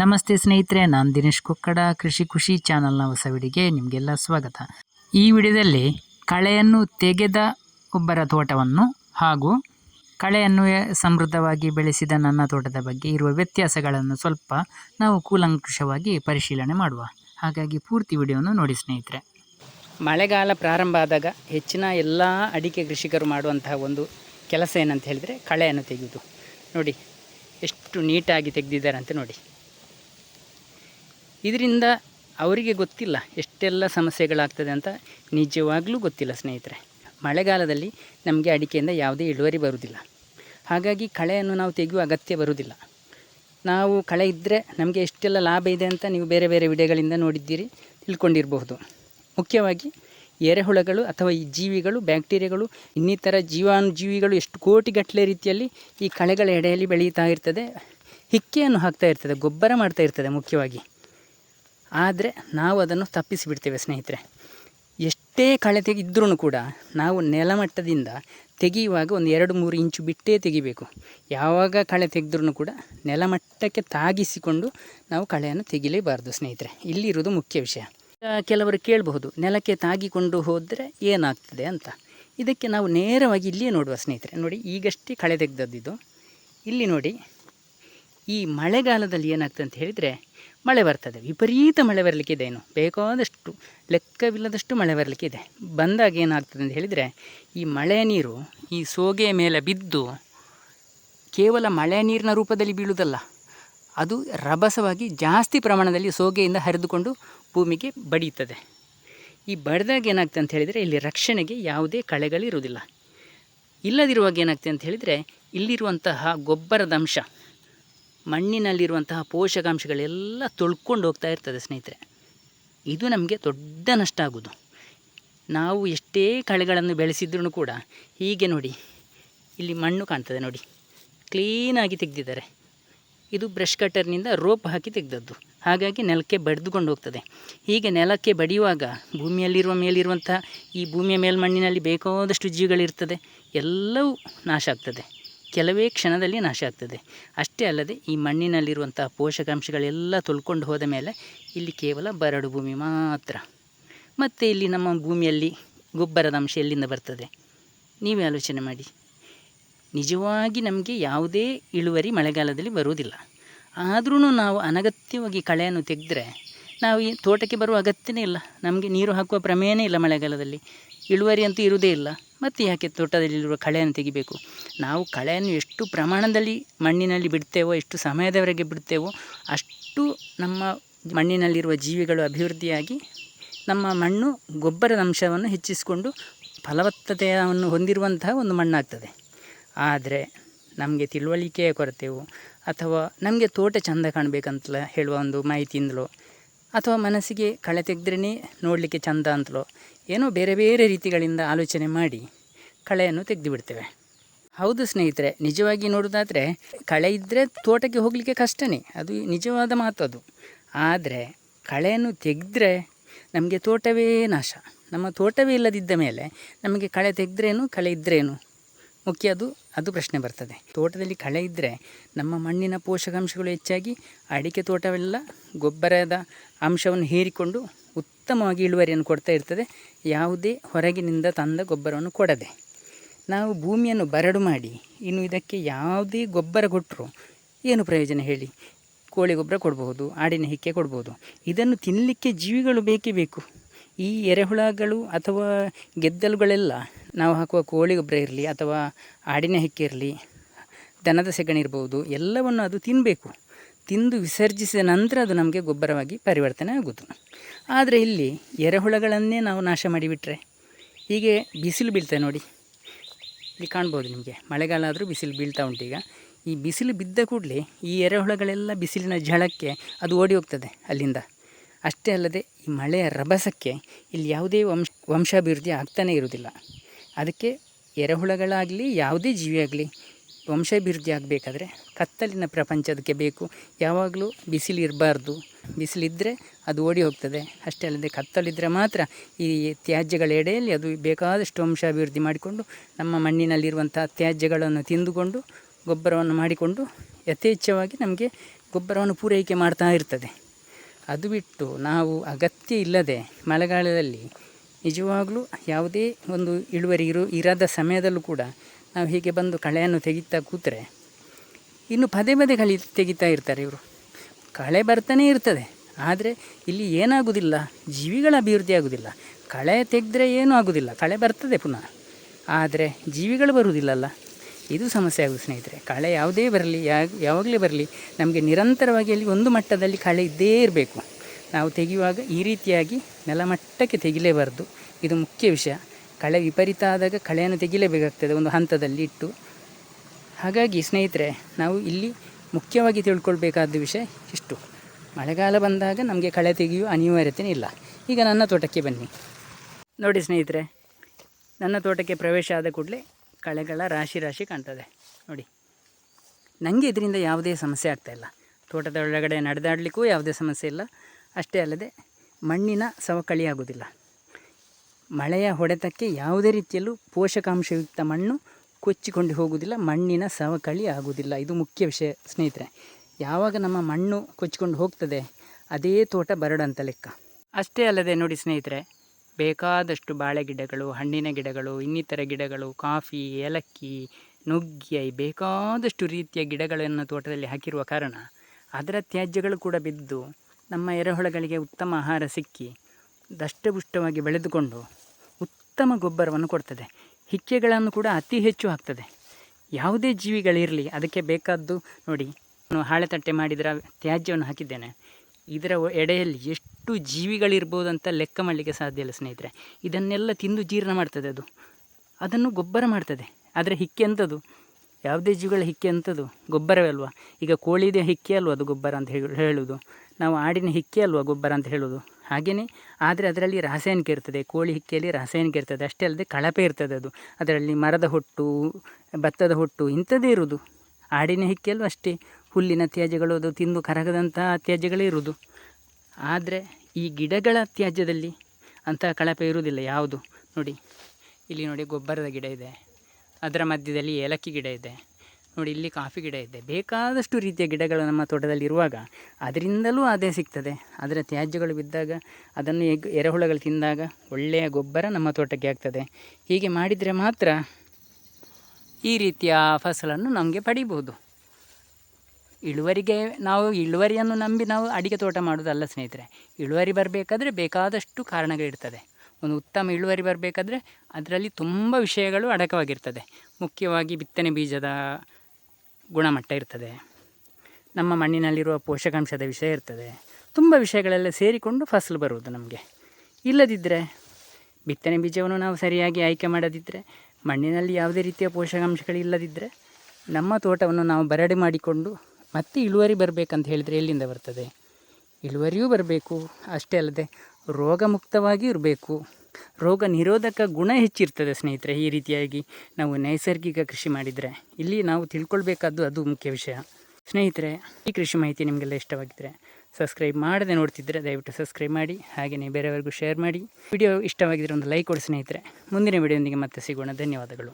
ನಮಸ್ತೆ ಸ್ನೇಹಿತರೆ, ನಾನು ದಿನೇಶ್ ಕೊಕ್ಕಡ, ಕೃಷಿ ಖುಷಿ ಚಾನಲ್ನ ಹೊಸ ವಿಡಿಗೆ ನಿಮಗೆಲ್ಲ ಸ್ವಾಗತ. ಈ ವಿಡಿಯೋದಲ್ಲಿ ಕಳೆಯನ್ನು ತೆಗೆದ ಒಬ್ಬರ ತೋಟವನ್ನು ಹಾಗೂ ಕಳೆಯನ್ನು ಸಮೃದ್ಧವಾಗಿ ಬೆಳೆಸಿದ ನನ್ನ ತೋಟದ ಬಗ್ಗೆ ಇರುವ ವ್ಯತ್ಯಾಸಗಳನ್ನು ಸ್ವಲ್ಪ ನಾವು ಕೂಲಂಕುಷವಾಗಿ ಪರಿಶೀಲನೆ ಮಾಡುವ. ಹಾಗಾಗಿ ಪೂರ್ತಿ ವಿಡಿಯೋವನ್ನು ನೋಡಿ ಸ್ನೇಹಿತರೆ. ಮಳೆಗಾಲ ಪ್ರಾರಂಭ ಆದಾಗ ಹೆಚ್ಚಿನ ಎಲ್ಲ ಅಡಿಕೆ ಕೃಷಿಕರು ಮಾಡುವಂತಹ ಒಂದು ಕೆಲಸ ಏನಂತ ಹೇಳಿದರೆ ಕಳೆಯನ್ನು ತೆಗೆಯುವುದು. ನೋಡಿ, ಎಷ್ಟು ನೀಟಾಗಿ ತೆಗೆದಿದ್ದಾರೆ ಅಂತ ನೋಡಿ. ಇದರಿಂದ ಅವರಿಗೆ ಗೊತ್ತಿಲ್ಲ ಎಷ್ಟೆಲ್ಲ ಸಮಸ್ಯೆಗಳಾಗ್ತದೆ ಅಂತ ನಿಜವಾಗ್ಲೂ ಗೊತ್ತಿಲ್ಲ ಸ್ನೇಹಿತರೆ. ಮಳೆಗಾಲದಲ್ಲಿ ನಮಗೆ ಅಡಿಕೆಯಿಂದ ಯಾವುದೇ ಇಳುವರಿ ಬರುವುದಿಲ್ಲ. ಹಾಗಾಗಿ ಕಳೆಯನ್ನು ನಾವು ತೆಗೆಯುವ ಅಗತ್ಯ ಬರುವುದಿಲ್ಲ. ನಾವು ಕಳೆ ಇದ್ದರೆ ನಮಗೆ ಎಷ್ಟೆಲ್ಲ ಲಾಭ ಇದೆ ಅಂತ ನೀವು ಬೇರೆ ಬೇರೆ ವಿಡಿಯೋಗಳಿಂದ ನೋಡಿದ್ದೀರಿ, ತಿಳ್ಕೊಂಡಿರಬಹುದು. ಮುಖ್ಯವಾಗಿ ಎರೆಹುಳಗಳು ಅಥವಾ ಈ ಜೀವಿಗಳು, ಬ್ಯಾಕ್ಟೀರಿಯಾಗಳು, ಇನ್ನಿತರ ಜೀವಾಣುಜೀವಿಗಳು ಎಷ್ಟು ಕೋಟಿಗಟ್ಟಲೆ ರೀತಿಯಲ್ಲಿ ಈ ಕಳೆಗಳ ಎಡೆಯಲ್ಲಿ ಬೆಳೀತಾ ಇರ್ತದೆ. ಹಿಕ್ಕೆಯನ್ನು ಹಾಕ್ತಾ ಇರ್ತದೆ, ಗೊಬ್ಬರ ಮಾಡ್ತಾ ಇರ್ತದೆ ಮುಖ್ಯವಾಗಿ. ಆದರೆ ನಾವು ಅದನ್ನು ತಪ್ಪಿಸಿಬಿಡ್ತೇವೆ ಸ್ನೇಹಿತರೆ. ಎಷ್ಟೇ ಕಳೆ ತೆಗೆದಿದ್ರೂ ಕೂಡ ನಾವು ನೆಲಮಟ್ಟದಿಂದ ತೆಗೆಯುವಾಗ ಒಂದು ಎರಡು ಮೂರು ಇಂಚು ಬಿಟ್ಟೇ ತೆಗಿಬೇಕು. ಯಾವಾಗ ಕಳೆ ತೆಗೆದ್ರೂ ಕೂಡ ನೆಲಮಟ್ಟಕ್ಕೆ ತಾಗಿಸಿಕೊಂಡು ನಾವು ಕಳೆಯನ್ನು ತೆಗಿಲೇಬಾರ್ದು ಸ್ನೇಹಿತರೆ. ಇಲ್ಲಿರುವುದು ಮುಖ್ಯ ವಿಷಯ. ಕೆಲವರು ಕೇಳಬಹುದು, ನೆಲಕ್ಕೆ ತಾಗಿಕೊಂಡು ಹೋದರೆ ಏನಾಗ್ತದೆ ಅಂತ. ಇದಕ್ಕೆ ನಾವು ನೇರವಾಗಿ ಇಲ್ಲಿಯೇ ನೋಡುವ ಸ್ನೇಹಿತರೆ. ನೋಡಿ, ಈಗಷ್ಟೇ ಕಳೆ ತೆಗೆದದ್ದು ಇಲ್ಲಿ ನೋಡಿ, ಈ ಮಳೆಗಾಲದಲ್ಲಿ ಏನಾಗ್ತದೆ ಅಂತ ಹೇಳಿದರೆ ಮಳೆ ಬರ್ತದೆ, ವಿಪರೀತ ಮಳೆ ಬರಲಿಕ್ಕಿದೆ ಏನು ಬೇಕಾದಷ್ಟು ಲೆಕ್ಕವಿಲ್ಲದಷ್ಟು ಮಳೆ ಬರಲಿಕ್ಕಿದೆ ಬಂದಾಗ ಏನಾಗ್ತದೆ ಅಂತ ಹೇಳಿದರೆ, ಈ ಮಳೆ ನೀರು ಈ ಸೋಗೆಯ ಮೇಲೆ ಬಿದ್ದು ಕೇವಲ ಮಳೆ ನೀರಿನ ರೂಪದಲ್ಲಿ ಬೀಳುವುದಲ್ಲ, ಅದು ರಭಸವಾಗಿ ಜಾಸ್ತಿ ಪ್ರಮಾಣದಲ್ಲಿ ಸೋಗೆಯಿಂದ ಹರಿದುಕೊಂಡು ಭೂಮಿಗೆ ಬಡಿಯುತ್ತದೆ. ಈ ಬಡ್ದಾಗ ಏನಾಗ್ತದೆ ಅಂತ ಹೇಳಿದರೆ, ಇಲ್ಲಿ ರಕ್ಷಣೆಗೆ ಯಾವುದೇ ಕಳೆಗಳಿರುವುದಿಲ್ಲ. ಇಲ್ಲದಿರುವಾಗ ಏನಾಗ್ತದೆ ಅಂತ ಹೇಳಿದರೆ, ಇಲ್ಲಿರುವಂತಹ ಗೊಬ್ಬರದ ಅಂಶ ಮಣ್ಣಿನಲ್ಲಿರುವಂತಹ ಪೋಷಕಾಂಶಗಳೆಲ್ಲ ತೊಳ್ಕೊಂಡು ಹೋಗ್ತಾ ಇರ್ತದೆ ಸ್ನೇಹಿತರೆ. ಇದು ನಮಗೆ ದೊಡ್ಡ ನಷ್ಟ ಆಗೋದು. ನಾವು ಎಷ್ಟೇ ಕಳೆಗಳನ್ನು ಬೆಳೆಸಿದ್ರೂ ಕೂಡ ಹೀಗೆ ನೋಡಿ, ಇಲ್ಲಿ ಮಣ್ಣು ಕಾಣ್ತದೆ ನೋಡಿ, ಕ್ಲೀನಾಗಿ ತೆಗೆದಿದ್ದಾರೆ. ಇದು ಬ್ರಷ್ ಕಟ್ಟರ್ನಿಂದ ರೋಪ್ ಹಾಕಿ ತೆಗೆದದ್ದು. ಹಾಗಾಗಿ ನೆಲಕ್ಕೆ ಬಡಿದುಕೊಂಡು ಹೋಗ್ತದೆ. ಹೀಗೆ ನೆಲಕ್ಕೆ ಬಡಿಯುವಾಗ ಭೂಮಿಯಲ್ಲಿರುವ ಮೇಲಿರುವಂಥ ಈ ಭೂಮಿಯ ಮೇಲ್ಮಣ್ಣಿನಲ್ಲಿ ಬೇಕಾದಷ್ಟು ಜೀವಿಗಳಿರ್ತದೆ. ಎಲ್ಲವೂ ನಾಶ ಆಗ್ತದೆ. ಕೆಲವೇ ಕ್ಷಣದಲ್ಲಿ ನಾಶ ಆಗ್ತದೆ. ಅಷ್ಟೇ ಅಲ್ಲದೆ ಈ ಮಣ್ಣಿನಲ್ಲಿರುವಂಥ ಪೋಷಕಾಂಶಗಳೆಲ್ಲ ತೊಳ್ಕೊಂಡು ಹೋದ ಮೇಲೆ ಇಲ್ಲಿ ಕೇವಲ ಬರಡು ಭೂಮಿ ಮಾತ್ರ. ಮತ್ತು ಇಲ್ಲಿ ನಮ್ಮ ಭೂಮಿಯಲ್ಲಿ ಗೊಬ್ಬರದ ಅಂಶ ಎಲ್ಲಿಂದ ಬರ್ತದೆ? ನೀವೇ ಆಲೋಚನೆ ಮಾಡಿ. ನಿಜವಾಗಿ ನಮಗೆ ಯಾವುದೇ ಇಳುವರಿ ಮಳೆಗಾಲದಲ್ಲಿ ಬರುವುದಿಲ್ಲ. ಆದ್ರೂ ನಾವು ಅನಗತ್ಯವಾಗಿ ಕಳೆಯನ್ನು ತೆಗೆದ್ರೆ ನಾವು ಈ ತೋಟಕ್ಕೆ ಬರುವ ಅಗತ್ಯನೇ ಇಲ್ಲ. ನಮಗೆ ನೀರು ಹಾಕುವ ಪ್ರಮೇಯನೇ ಇಲ್ಲ ಮಳೆಗಾಲದಲ್ಲಿ. ಇಳುವರಿ ಅಂತೂ ಇರುವುದೇ ಇಲ್ಲ. ಮತ್ತು ಯಾಕೆ ತೋಟದಲ್ಲಿರುವ ಕಳೆಯನ್ನು ತೆಗಿಬೇಕು? ನಾವು ಕಳೆಯನ್ನು ಎಷ್ಟು ಪ್ರಮಾಣದಲ್ಲಿ ಮಣ್ಣಿನಲ್ಲಿ ಬಿಡ್ತೇವೋ, ಎಷ್ಟು ಸಮಯದವರೆಗೆ ಬಿಡ್ತೇವೋ, ಅಷ್ಟು ನಮ್ಮ ಮಣ್ಣಿನಲ್ಲಿರುವ ಜೀವಿಗಳು ಅಭಿವೃದ್ಧಿಯಾಗಿ ನಮ್ಮ ಮಣ್ಣು ಗೊಬ್ಬರದ ಅಂಶವನ್ನು ಹೆಚ್ಚಿಸಿಕೊಂಡು ಫಲವತ್ತತೆಯನ್ನು ಹೊಂದಿರುವಂತಹ ಒಂದು ಮಣ್ಣಾಗ್ತದೆ. ಆದರೆ ನಮಗೆ ತಿಳುವಳಿಕೆಯ ಕೊರತೆಯೋ ಅಥವಾ ನಮಗೆ ತೋಟ ಚೆಂದ ಕಾಣಬೇಕಂತಲ ಹೇಳುವ ಒಂದು ಮಾಹಿತಿಯಿಂದಲೋ ಅಥವಾ ಮನಸ್ಸಿಗೆ ಕಳೆ ತೆಗೆದ್ರೇ ನೋಡಲಿಕ್ಕೆ ಚಂದ ಅಂತಲೋ? ಏನೋ ಬೇರೆ ಬೇರೆ ರೀತಿಗಳಿಂದ ಆಲೋಚನೆ ಮಾಡಿ ಕಳೆಯನ್ನು ತೆಗೆದು ಬಿಡ್ತೇವೆ ಹೌದು ಸ್ನೇಹಿತರೆ, ನಿಜವಾಗಿ ನೋಡೋದಾದರೆ ಕಳೆ ಇದ್ದರೆ ತೋಟಕ್ಕೆ ಹೋಗಲಿಕ್ಕೆ ಕಷ್ಟನೇ, ಅದು ನಿಜವಾದ ಮಾತು ಅದು. ಆದರೆ ಕಳೆಯನ್ನು ತೆಗೆದ್ರೆ ನಮಗೆ ತೋಟವೇ ನಾಶ. ನಮ್ಮ ತೋಟವೇ ಇಲ್ಲದಿದ್ದ ಮೇಲೆ ನಮಗೆ ಕಳೆ ತೆಗೆದ್ರೇನು, ಕಳೆ ಇದ್ರೇನು? ಮುಖ್ಯ ಅದು ಅದು ಪ್ರಶ್ನೆ ಬರ್ತದೆ. ತೋಟದಲ್ಲಿ ಕಳೆ ಇದ್ದರೆ ನಮ್ಮ ಮಣ್ಣಿನ ಪೋಷಕಾಂಶಗಳು ಹೆಚ್ಚಾಗಿ ಅಡಿಕೆ ತೋಟವೆಲ್ಲ ಗೊಬ್ಬರದ ಅಂಶವನ್ನು ಹೀರಿಕೊಂಡು ಉತ್ತಮವಾಗಿ ಇಳುವರಿಯನ್ನು ಕೊಡ್ತಾ ಇರ್ತದೆ. ಯಾವುದೇ ಹೊರಗಿನಿಂದ ತಂದ ಗೊಬ್ಬರವನ್ನು ಕೊಡದೆ. ನಾವು ಭೂಮಿಯನ್ನು ಬರಡು ಮಾಡಿ, ಇನ್ನು ಇದಕ್ಕೆ ಯಾವುದೇ ಗೊಬ್ಬರ ಕೊಟ್ಟರು ಏನು ಪ್ರಯೋಜನ ಹೇಳಿ? ಕೋಳಿ ಗೊಬ್ಬರ ಕೊಡಬಹುದು, ಆಡಿನ ಹಿಕ್ಕೆ ಕೊಡ್ಬೋದು ಇದನ್ನು ತಿನ್ನಲಿಕ್ಕೆ ಜೀವಿಗಳು ಬೇಕೇ ಬೇಕು. ಈ ಎರೆಹುಳಗಳು ಅಥವಾ ಗೆದ್ದಲುಗಳೆಲ್ಲ ನಾವು ಹಾಕುವ ಕೋಳಿ ಗೊಬ್ಬರ ಇರಲಿ ಅಥವಾ ಆಡಿನ ಇರಲಿ, ದನದ ಸೆಗಣಿ ಇರ್ಬೋದು, ಎಲ್ಲವನ್ನು ಅದು ತಿನ್ನಬೇಕು ತಿಂದು ವಿಸರ್ಜಿಸಿದ ನಂತರ ಅದು ನಮಗೆ ಗೊಬ್ಬರವಾಗಿ ಪರಿವರ್ತನೆ ಆಗೋದು ಆದರೆ ಇಲ್ಲಿ ಎರೆಹುಳಗಳನ್ನೇ ನಾವು ನಾಶ ಮಾಡಿಬಿಟ್ರೆ, ಹೀಗೆ ಬಿಸಿಲು ಬೀಳ್ತಾ ನೋಡಿ. ಇಲ್ಲಿ ಕಾಣ್ಬೋದು ನಿಮಗೆ, ಮಳೆಗಾಲ ಆದರೂ ಬಿಸಿಲು ಬೀಳ್ತಾ ಉಂಟು ಈಗ. ಈ ಬಿಸಿಲು ಬಿದ್ದ ಕೂಡಲೇ ಈ ಎರೆಹುಳಗಳೆಲ್ಲ ಬಿಸಿಲಿನ ಝಳಕ್ಕೆ ಅದು ಓಡಿ ಹೋಗ್ತದೆ ಅಲ್ಲಿಂದ. ಅಷ್ಟೇ ಅಲ್ಲದೆ ಈ ಮಳೆಯ ರಭಸಕ್ಕೆ ಇಲ್ಲಿ ಯಾವುದೇ ವಂಶ, ವಂಶಾಭಿವೃದ್ಧಿ ಆಗ್ತಾನೇ ಇರುವುದಿಲ್ಲ. ಅದಕ್ಕೆ ಎರೆಹುಳಗಳಾಗಲಿ, ಯಾವುದೇ ಜೀವಿಯಾಗಲಿ, ವಂಶಾಭಿವೃದ್ಧಿ ಆಗಬೇಕಾದ್ರೆ ಕತ್ತಲಿನ ಪ್ರಪಂಚ ಅದಕ್ಕೆ ಬೇಕು. ಯಾವಾಗಲೂ ಬಿಸಿಲು ಇರಬಾರ್ದು ಬಿಸಿಲಿದ್ದರೆ ಅದು ಓಡಿ ಹೋಗ್ತದೆ. ಅಷ್ಟೇ ಅಲ್ಲದೆ ಕತ್ತಲಿದ್ದರೆ ಮಾತ್ರ ಈ ತ್ಯಾಜ್ಯಗಳ ಎಡೆಯಲ್ಲಿ ಅದು ಬೇಕಾದಷ್ಟು ವಂಶಾಭಿವೃದ್ಧಿ ಮಾಡಿಕೊಂಡು ನಮ್ಮ ಮಣ್ಣಿನಲ್ಲಿರುವಂಥ ತ್ಯಾಜ್ಯಗಳನ್ನು ತಿಂದುಕೊಂಡು ಗೊಬ್ಬರವನ್ನು ಮಾಡಿಕೊಂಡು ಯಥೇಚ್ಛವಾಗಿ ನಮಗೆ ಗೊಬ್ಬರವನ್ನು ಪೂರೈಕೆ ಮಾಡ್ತಾ ಇರ್ತದೆ. ಅದು ಬಿಟ್ಟು ನಾವು ಅಗತ್ಯ ಇಲ್ಲದೆ ಮಳೆಗಾಲದಲ್ಲಿ ನಿಜವಾಗಲೂ ಯಾವುದೇ ಒಂದು ಇಳುವರಿ ಇರು ಇರದ ಸಮಯದಲ್ಲೂ ಕೂಡ ನಾವು ಹೀಗೆ ಬಂದು ಕಳೆಯನ್ನು ತೆಗೀತಾ ಕೂತರೆ ಇನ್ನು ಪದೇ ಪದೇ ಕಳಿ ತೆಗಿತಾ ಇರ್ತಾರೆ ಇವರು. ಕಳೆ ಬರ್ತಾನೇ ಇರ್ತದೆ. ಆದರೆ ಇಲ್ಲಿ ಏನಾಗುವುದಿಲ್ಲ ಜೀವಿಗಳ ಅಭಿವೃದ್ಧಿ ಆಗುವುದಿಲ್ಲ ಕಳೆ ತೆಗೆದ್ರೆ ಏನೂ ಆಗುವುದಿಲ್ಲ ಕಳೆ ಬರ್ತದೆ ಪುನಃ. ಆದರೆ ಜೀವಿಗಳು ಬರುವುದಿಲ್ಲಲ್ಲ? ಇದು ಸಮಸ್ಯೆ ಆಗುತ್ತೆ ಸ್ನೇಹಿತರೆ. ಕಳೆ ಯಾವುದೇ ಬರಲಿ ಯಾವ ಯಾವಾಗಲೇ ಬರಲಿ, ನಮಗೆ ನಿರಂತರವಾಗಿ ಅಲ್ಲಿ ಒಂದು ಮಟ್ಟದಲ್ಲಿ ಕಳೆ ಇದ್ದೇ ಇರಬೇಕು. ನಾವು ತೆಗೆಯುವಾಗ ಈ ರೀತಿಯಾಗಿ ನೆಲಮಟ್ಟಕ್ಕೆ ತೆಗಿಲೇಬಾರ್ದು. ಇದು ಮುಖ್ಯ ವಿಷಯ. ಕಳೆ ವಿಪರೀತ ಆದಾಗ ಕಳೆಯನ್ನು ತೆಗಿಲೇಬೇಕಾಗ್ತದೆ ಒಂದು ಹಂತದಲ್ಲಿ ಇಟ್ಟು. ಹಾಗಾಗಿ ಸ್ನೇಹಿತರೆ, ನಾವು ಇಲ್ಲಿ ಮುಖ್ಯವಾಗಿ ತಿಳ್ಕೊಳ್ಬೇಕಾದ ವಿಷಯ ಇಷ್ಟು. ಮಳೆಗಾಲ ಬಂದಾಗ ನಮಗೆ ಕಳೆ ತೆಗೆಯುವ ಅನಿವಾರ್ಯತೆ ಇಲ್ಲ. ಈಗ ನನ್ನ ತೋಟಕ್ಕೆ ಬನ್ನಿ. ನೋಡಿ ಸ್ನೇಹಿತರೆ, ನನ್ನ ತೋಟಕ್ಕೆ ಪ್ರವೇಶ ಆದ ಕೂಡಲೇ ಕಳೆಗಳ ರಾಶಿ ರಾಶಿ ಕಾಣ್ತದೆ. ನೋಡಿ ನನಗೆ ಇದರಿಂದ ಯಾವುದೇ ಸಮಸ್ಯೆ ಆಗ್ತಾಯಿಲ್ಲ ತೋಟದ ಒಳಗಡೆ ನಡೆದಾಡಲಿಕ್ಕೂ ಯಾವುದೇ ಸಮಸ್ಯೆ ಇಲ್ಲ. ಅಷ್ಟೇ ಅಲ್ಲದೆ ಮಣ್ಣಿನ ಸವಕಳಿಯಾಗುವುದಿಲ್ಲ ಮಳೆಯ ಹೊಡೆತಕ್ಕೆ ಯಾವುದೇ ರೀತಿಯಲ್ಲೂ ಪೋಷಕಾಂಶಯುಕ್ತ ಮಣ್ಣು ಕೊಚ್ಚಿಕೊಂಡು ಹೋಗುವುದಿಲ್ಲ, ಮಣ್ಣಿನ ಸವಕಳಿ ಆಗುವುದಿಲ್ಲ. ಇದು ಮುಖ್ಯ ವಿಷಯ ಸ್ನೇಹಿತರೆ. ಯಾವಾಗ ನಮ್ಮ ಮಣ್ಣು ಕೊಚ್ಚಿಕೊಂಡು ಹೋಗ್ತದೆ, ಅದೇ ತೋಟ ಬರಡಂತ ಲೆಕ್ಕ. ಅಷ್ಟೇ ಅಲ್ಲದೆ ನೋಡಿ ಸ್ನೇಹಿತರೆ, ಬೇಕಾದಷ್ಟು ಬಾಳೆ ಗಿಡಗಳು, ಹಣ್ಣಿನ ಗಿಡಗಳು, ಇನ್ನಿತರ ಗಿಡಗಳು, ಕಾಫಿ, ಏಲಕ್ಕಿ ನುಗ್ಗೆ ಬೇಕಾದಷ್ಟು ರೀತಿಯ ಗಿಡಗಳನ್ನು ತೋಟದಲ್ಲಿ ಹಾಕಿರುವ ಕಾರಣ ಅದರ ತ್ಯಾಜ್ಯಗಳು ಕೂಡ ಬಿದ್ದು ನಮ್ಮ ಎರೆಹುಳಗಳಿಗೆ ಉತ್ತಮ ಆಹಾರ ಸಿಕ್ಕಿ ದಷ್ಟಪುಷ್ಟವಾಗಿ ಬೆಳೆದುಕೊಂಡು ಉತ್ತಮ ಗೊಬ್ಬರವನ್ನು ಕೊಡ್ತದೆ. ಹಿಕ್ಕೆಗಳನ್ನು ಕೂಡ ಅತಿ ಹೆಚ್ಚು ಹಾಕ್ತದೆ. ಯಾವುದೇ ಜೀವಿಗಳಿರಲಿ ಅದಕ್ಕೆ ಬೇಕಾದ್ದು ನೋಡಿ, ನಾನು ಹಾಳೆ ತಟ್ಟೆ ಮಾಡಿದರೆ ತ್ಯಾಜ್ಯವನ್ನು ಹಾಕಿದ್ದೇನೆ. ಇದರ ಎಡೆಯಲ್ಲಿ ಎಷ್ಟು ಜೀವಿಗಳಿರ್ಬೋದು ಅಂತ ಲೆಕ್ಕ ಮಾಡಲಿಕ್ಕೆ ಸಾಧ್ಯ ಇಲ್ಲ ಸ್ನೇಹಿತರೆ. ಇದನ್ನೆಲ್ಲ ತಿಂದು ಜೀರ್ಣ ಮಾಡ್ತದೆ ಅದು. ಅದನ್ನು ಗೊಬ್ಬರ ಮಾಡ್ತದೆ. ಆದರೆ ಹಿಕ್ಕೆ ಅಂಥದ್ದು ಯಾವುದೇ ಜೀವಿಗಳ ಹಿಕ್ಕೆ ಅಂಥದ್ದು ಗೊಬ್ಬರವೇ ಅಲ್ವಾ? ಈಗ ಕೋಳಿದ ಹಿಕ್ಕೆ ಅಲ್ವಾ ಅದು ಗೊಬ್ಬರ ಅಂತ ಹೇಳಿ ಹೇಳುವುದು ನಾವು ಆಡಿನ ಹಿಕ್ಕಿ ಅಲ್ವಾ ಗೊಬ್ಬರ ಅಂತ ಹೇಳೋದು? ಹಾಗೆಯೇ ಆದರೆ ಅದರಲ್ಲಿ ರಾಸಾಯನಿಕ ಇರ್ತದೆ. ಕೋಳಿ ಹಿಕ್ಕೆಯಲ್ಲಿ ರಾಸಾಯನಿಕ ಇರ್ತದೆ. ಅಷ್ಟೇ ಅಲ್ಲದೆ ಕಳಪೆ ಇರ್ತದೆ ಅದು. ಅದರಲ್ಲಿ ಮರದ ಹೊಟ್ಟು, ಭತ್ತದ ಹೊಟ್ಟು ಇಂಥದ್ದೇ ಇರುವುದು ಆಡಿನ ಹಿಕ್ಕಿಯಲ್ಲೂ ಅಷ್ಟೇ. ಹುಲ್ಲಿನ ತ್ಯಾಜ್ಯಗಳು, ಅದು ತಿಂದು ಕರಗದಂತಹ ತ್ಯಾಜ್ಯಗಳೇ ಇರುವುದು ಆದರೆ ಈ ಗಿಡಗಳ ತ್ಯಾಜ್ಯದಲ್ಲಿ ಅಂತಹ ಕಳಪೆ ಇರುವುದಿಲ್ಲ ಯಾವುದು? ನೋಡಿ, ಇಲ್ಲಿ ನೋಡಿ ಗೊಬ್ಬರದ ಗಿಡ ಇದೆ. ಅದರ ಮಧ್ಯದಲ್ಲಿ ಏಲಕ್ಕಿ ಗಿಡ ಇದೆ. ನೋಡಿ, ಇಲ್ಲಿ ಕಾಫಿ ಗಿಡ ಇದೆ. ಬೇಕಾದಷ್ಟು ರೀತಿಯ ಗಿಡಗಳು ನಮ್ಮ ತೋಟದಲ್ಲಿರುವಾಗ ಅದರಿಂದಲೂ ಅದೇ ಸಿಗ್ತದೆ. ಅದರ ತ್ಯಾಜ್ಯಗಳು ಬಿದ್ದಾಗ, ಅದನ್ನು ಎಗ್, ಎರೆಹುಳಗಳು ತಿಂದಾಗ ಒಳ್ಳೆಯ ಗೊಬ್ಬರ ನಮ್ಮ ತೋಟಕ್ಕೆ ಆಗ್ತದೆ. ಹೀಗೆ ಮಾಡಿದರೆ ಮಾತ್ರ ಈ ರೀತಿಯ ಫಸಲನ್ನು ನಮಗೆ ಪಡಿಬೋದು ಇಳುವರಿಗೆ ನಾವು, ಇಳುವರಿಯನ್ನು ನಂಬಿ ನಾವು ಅಡಿಕೆ ತೋಟ ಮಾಡೋದಲ್ಲ ಸ್ನೇಹಿತರೆ, ಇಳುವರಿ ಬರಬೇಕಾದ್ರೆ ಬೇಕಾದಷ್ಟು ಕಾರಣಗಳಿರ್ತದೆ. ಒಂದು ಉತ್ತಮ ಇಳುವರಿ ಬರಬೇಕಾದ್ರೆ ಅದರಲ್ಲಿ ತುಂಬ ವಿಷಯಗಳು ಅಡಕವಾಗಿರ್ತದೆ. ಮುಖ್ಯವಾಗಿ ಬಿತ್ತನೆ ಬೀಜದ ಗುಣಮಟ್ಟ ಇರ್ತದೆ. ನಮ್ಮ ಮಣ್ಣಿನಲ್ಲಿರುವ ಪೋಷಕಾಂಶದ ವಿಷಯ ಇರ್ತದೆ. ತುಂಬ ವಿಷಯಗಳೆಲ್ಲ ಸೇರಿಕೊಂಡು ಫಸಲು ಬರುವುದು ನಮಗೆ. ಇಲ್ಲದಿದ್ದರೆ ಬಿತ್ತನೆ ಬೀಜವನ್ನು ನಾವು ಸರಿಯಾಗಿ ಆಯ್ಕೆ ಮಾಡದಿದ್ದರೆ ಮಣ್ಣಿನಲ್ಲಿ ಯಾವುದೇ ರೀತಿಯ ಪೋಷಕಾಂಶಗಳಿಲ್ಲದಿದ್ದರೆ ನಮ್ಮ ತೋಟವನ್ನು ನಾವು ಬರಡೆ ಮಾಡಿಕೊಂಡು ಮತ್ತೆ ಇಳುವರಿ ಬರಬೇಕಂತ ಹೇಳಿದರೆ ಎಲ್ಲಿಂದ ಬರ್ತದೆ? ಇಳುವರಿಯೂ ಬರಬೇಕು. ಅಷ್ಟೇ ಅಲ್ಲದೆ ರೋಗಮುಕ್ತವಾಗಿ ಇರಬೇಕು. ರೋಗ ನಿರೋಧಕ ಗುಣ ಹೆಚ್ಚಿರ್ತದೆ ಸ್ನೇಹಿತರೆ, ಈ ರೀತಿಯಾಗಿ ನಾವು ನೈಸರ್ಗಿಕ ಕೃಷಿ ಮಾಡಿದರೆ. ಇಲ್ಲಿ ನಾವು ತಿಳ್ಕೊಳ್ಬೇಕಾದ್ದು ಅದು ಮುಖ್ಯ ವಿಷಯ. ಸ್ನೇಹಿತರೆ, ಈ ಕೃಷಿ ಮಾಹಿತಿ ನಿಮಗೆಲ್ಲ ಇಷ್ಟವಾಗಿದ್ದರೆ ಸಬ್ಸ್ಕ್ರೈಬ್ ಮಾಡದೆ ನೋಡ್ತಿದ್ದರೆ ದಯವಿಟ್ಟು ಸಬ್ಸ್ಕ್ರೈಬ್ ಮಾಡಿ, ಹಾಗೆಯೇ ಬೇರೆಯವರಿಗೂ ಶೇರ್ ಮಾಡಿ. ವಿಡಿಯೋ ಇಷ್ಟವಾಗಿದ್ದರೆ ಒಂದು ಲೈಕ್ ಕೊಡಿ ಸ್ನೇಹಿತರೆ. ಮುಂದಿನ ವಿಡಿಯೋದೊಂದಿಗೆ ಮತ್ತೆ ಸಿಗೋಣ. ಧನ್ಯವಾದಗಳು.